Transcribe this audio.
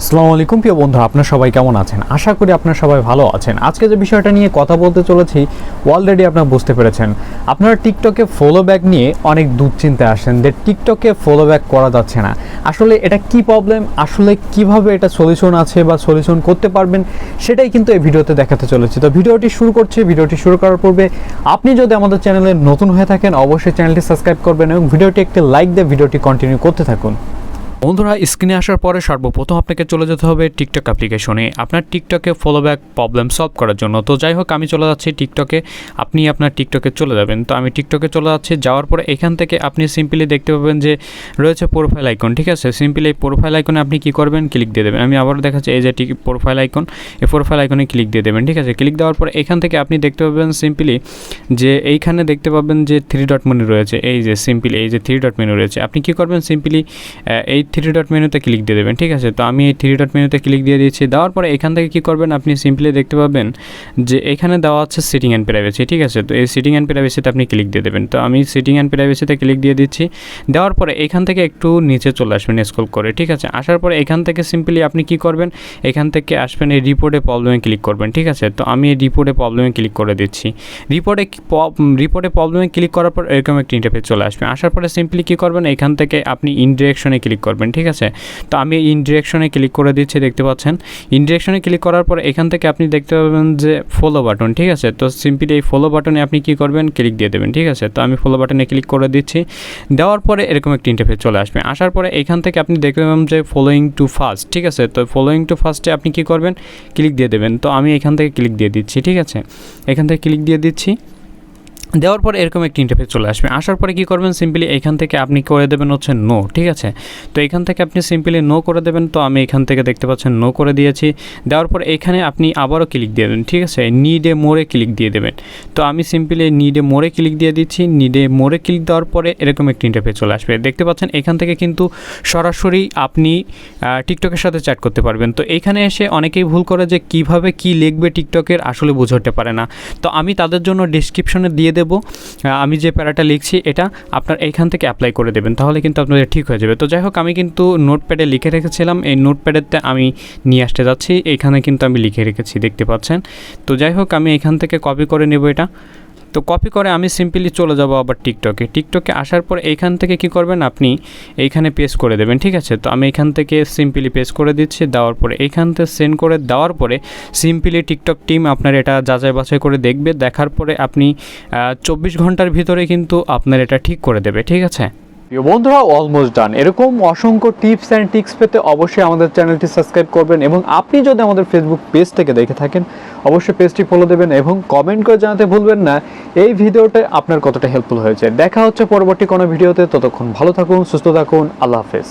আসসালামু আলাইকুম, প্রিয় বন্ধু আপনার সবাই কেমন আছেন? আশা করি আপনার সবাই ভালো আছেন। আজকে যে বিষয়টা নিয়ে কথা বলতে চলেছি অলরেডি আপনারা বুঝতে পেরেছেন। আপনারা টিকটকে ফলো ব্যাক নিয়ে অনেক দুশ্চিন্তায় আসেন যে টিকটকে ফলো ব্যাক করা যাচ্ছে না। আসলে এটা কি প্রবলেম আসলে কীভাবে এটা সলিউশন আছে বা সলিউশন করতে পারবেন? সেটাই কিন্তু এই ভিডিওতে দেখাতে চলেছি। তো ভিডিওটি শুরু করছি। ভিডিওটি শুরু করার পূর্বে আপনি যদি আমাদের চ্যানেলে নতুন হয়ে থাকেন, অবশ্যই চ্যানেলটি সাবস্ক্রাইব করবেন এবং ভিডিওটি একটি লাইক দিয়ে ভিডিওটি কন্টিনিউ করতে থাকুন। বন্ধুরা স্ক্রিনে আসার পরে সর্বপ্রথম আপনাকে চলে যেতে হবে টিকটক অ্যাপ্লিকেশনে আপনার টিকটকে ফলো ব্যাক প্রবলেম সলভ করার জন্য। তো যাই হোক, আমি চলে যাচ্ছি টিকটকে আপনি আপনার টিকটকে চলে যাবেন। তো আমি টিকটকে চলে যাচ্ছি। যাওয়ার পরে এখান থেকে আপনি সিম্পলি দেখতে পাবেন যে রয়েছে প্রোফাইল আইকন ঠিক আছে? সিম্পলি এই প্রোফাইল আইকনে আপনি কি করবেন? ক্লিক দিয়ে দেবেন। আমি আবার দেখাচ্ছি এই যে টিক প্রোফাইল আইকন এই প্রোফাইল আইকনে ক্লিক দিয়ে দেবেন, ঠিক আছে? ক্লিক দেওয়ার পরে এখান থেকে আপনি দেখতে পাবেন সিম্পলি যে এইখানে দেখতে পাবেন যে থ্রি ডট মেনু রয়েছে। এই যে সিম্পলি এই যে থ্রি ডট মেনু রয়েছে। আপনি কি করবেন? সিম্পলি এই থ্রি ডট মেনুতে ক্লিক দিয়ে দেবেন, ঠিক আছে? তো আমি এই থ্রি ডট মেনুতে ক্লিক দিয়ে দিয়েছি। দেওয়ার পরে এখান থেকে কি করবেন? আপনি সিম্পলি দেখতে পাবেন যে এখানে দেওয়া আছে সিটিং অ্যান্ড প্রাইভেসি ঠিক আছে? তো এই সিটিং অ্যান্ড প্রাইভেসিতে আপনি ক্লিক দিয়ে দেবেন। তো আমি সিটিং অ্যান্ড প্রাইভেসিতে ক্লিক দিয়ে দিচ্ছি। দেওয়ার পরে এখান থেকে একটু নিচে চলে আসবেন স্ক্রল করে, ঠিক আছে? আসার পরে এখান থেকে সিম্পলি আপনি কি করবেন? এখান থেকে আসবেন এই রিপোর্টে প্রবলেমে ক্লিক করবেন, ঠিক আছে? তো আমি এই রিপোর্টে প্রবলেমে ক্লিক করে দিচ্ছি। রিপোর্টে রিপোর্টে প্রবলেমে ক্লিক করার পর এরকম একটা ইন্টারফেস চলে আসবে। আসার পরে সিম্পলি কী করবেন? এখান থেকে আপনি ইনডিরেকশনে ক্লিক করবেন। ঠিক আছে? তো আমি ইনডিরেকশনে ক্লিক করে দিচ্ছি, দেখতে পাচ্ছেন? ইনডিরেকশনে ক্লিক করার পর এখান থেকে আপনি দেখতে পাবেন যে ফলো বাটন ঠিক আছে? তো সিম্পলি এই ফলো বাটনে আপনি কি করবেন? ক্লিক দিয়ে দেবেন, ঠিক আছে? তো আমি ফলো বাটনে ক্লিক করে দিচ্ছি। দেওয়ার পরে এরকম একটা ইন্টারফেস চলে আসবে। আসার পরে এখান থেকে আপনি দেখতে পাবেন যে ফলোয়িং টু ফার্স্ট ঠিক আছে? তো ফলোয়িং টু ফার্স্টে আপনি কি করবেন? ক্লিক দিয়ে দেবেন। তো আমি এখান থেকে ক্লিক দিয়ে দিচ্ছি, ঠিক আছে? এখান থেকে ক্লিক দিয়ে দিচ্ছি। দেওয়ার পর এরকম একটি ইন্টারফেস চলে আসবে। আসার পরে কী করবেন? সিম্পলি এখান থেকে আপনি করে দেবেন হচ্ছে নো ঠিক আছে? তো এখান থেকে আপনি সিম্পলি নো করে দেবেন। তো আমি এখান থেকে দেখতে পাচ্ছেন নো করে দিয়েছি। দেওয়ার পর এখানে আপনি আবারও ক্লিক দিয়ে দেবেন, ঠিক আছে? নিডে মোড়ে ক্লিক দিয়ে দেবেন। তো আমি সিম্পলি নিডে মোড়ে ক্লিক দিয়ে দিচ্ছি। নিডে মোড়ে ক্লিক দেওয়ার পরে এরকম একটি ইন্টারফেস চলে আসবে। দেখতে পাচ্ছেন, এখান থেকে কিন্তু সরাসরি আপনি টিকটকের সাথে চ্যাট করতে পারবেন। তো এখানে এসে অনেকেই ভুল করে যে কীভাবে কি লিখবে টিকটকের আসলে বুঝতে পারে না। তো আমি তাদের জন্য ডিসক্রিপশনে দিয়ে দেব। আমি যে প্যারাটা লিখছি, এটা আপনার এইখান থেকে অ্যাপ্লাই করে দেবেন, তাহলে কিন্তু আপনাদের ঠিক হয়ে যাবে। তো যাই হোক, আমি কিন্তু নোটপ্যাডে লিখে রেখেছিলাম। এই নোটপ্যাডেতে আমি নিয়ে আসতে যাচ্ছি। এখানে কিন্তু আমি লিখে রেখেছি, দেখতে পাচ্ছেন। তো যাই হোক, আমি এখান থেকে কপি করে নেব এটা। তো কপি করে আমি সিম্পলি চলে যাব আবার টিকটকে টিকটকে আসার পর এইখান থেকে কি করবেন আপনি? এইখানে পেস্ট করে দেবেন, ঠিক আছে? তো আমি এখান থেকে সিম্পলি পেস্ট করে দিচ্ছি, দেওয়ার পরে এইখান থেকে সেন্ড করে দেওয়ার পরে সিম্পলি টিকটক টিম আপনার এটা যাচাই বাছাই করে দেখবে। দেখার পরে আপনি চব্বিশ ঘণ্টার ভিতরে কিন্তু আপনার এটা ঠিক করে দেবে, ঠিক আছে? প্রিয় বন্ধুরা অলমোস্ট ডান এরকম অসংখ্য টিপস অ্যান্ড টিক্স পেতে অবশ্যই আমাদের চ্যানেলটি সাবস্ক্রাইব করবেন এবং আপনি যদি আমাদের ফেসবুক পেজ থেকে দেখে থাকেন, অবশ্যই পেজটি ফলো দেবেন এবং কমেন্ট করে জানাতে ভুলবেন না। এই ভিডিওটা আপনার কতটা হেল্পফুল হয়েছে। দেখা হচ্ছে পরবর্তী কোনো ভিডিওতে ততক্ষণ ভালো থাকুন, সুস্থ থাকুন। আল্লাহ হাফেজ।